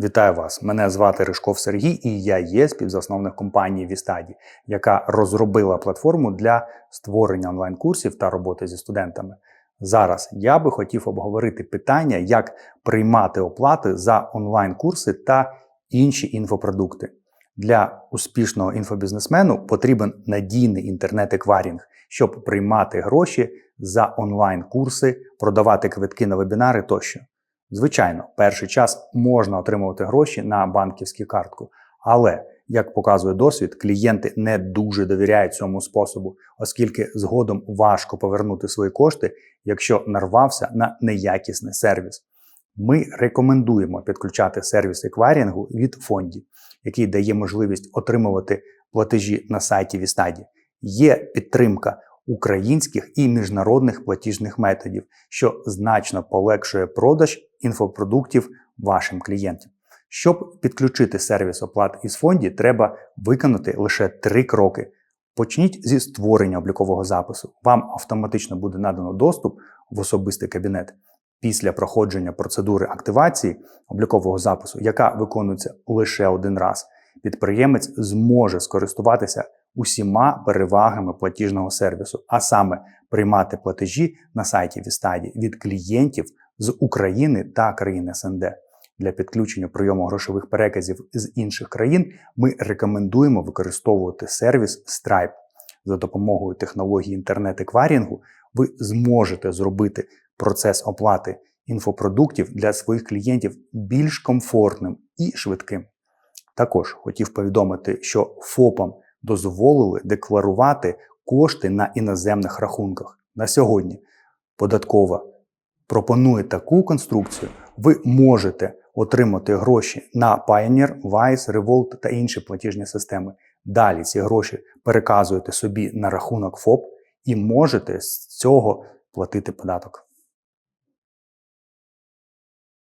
Вітаю вас! Мене звати Ришков Сергій, і я є співзасновник компанії Вістаді, яка розробила платформу для створення онлайн-курсів та роботи зі студентами. Зараз я би хотів обговорити питання, як приймати оплати за онлайн-курси та інші інфопродукти. Для успішного інфобізнесмену потрібен надійний інтернет-екварінг, щоб приймати гроші за онлайн-курси, продавати квитки на вебінари тощо. Звичайно, перший час можна отримувати гроші на банківську картку, але як показує досвід, клієнти не дуже довіряють цьому способу, оскільки згодом важко повернути свої кошти, якщо нарвався на неякісний сервіс. Ми рекомендуємо підключати сервіс екварінгу від фонді, який дає можливість отримувати платежі на сайті Вістаді. Є підтримка українських і міжнародних платіжних методів, що значно полегшує продаж інфопродуктів вашим клієнтам. Щоб підключити сервіс оплат із фонді, треба виконати лише три кроки. Почніть зі створення облікового запису. Вам автоматично буде надано доступ в особистий кабінет. Після проходження процедури активації облікового запису, яка виконується лише один раз, підприємець зможе скористуватися усіма перевагами платіжного сервісу, а саме приймати платежі на сайті Вістаді від клієнтів з України та країн СНД. Для підключення прийому грошових переказів з інших країн ми рекомендуємо використовувати сервіс Stripe. За допомогою технології інтернет-екварінгу ви зможете зробити процес оплати інфопродуктів для своїх клієнтів більш комфортним і швидким. Також хотів повідомити, що ФОПам дозволили декларувати кошти на іноземних рахунках. На сьогодні податкова пропонує таку конструкцію, ви можете отримати гроші на Pioneer, Wise, Revolt та інші платіжні системи. Далі ці гроші переказуєте собі на рахунок ФОП і можете з цього платити податок.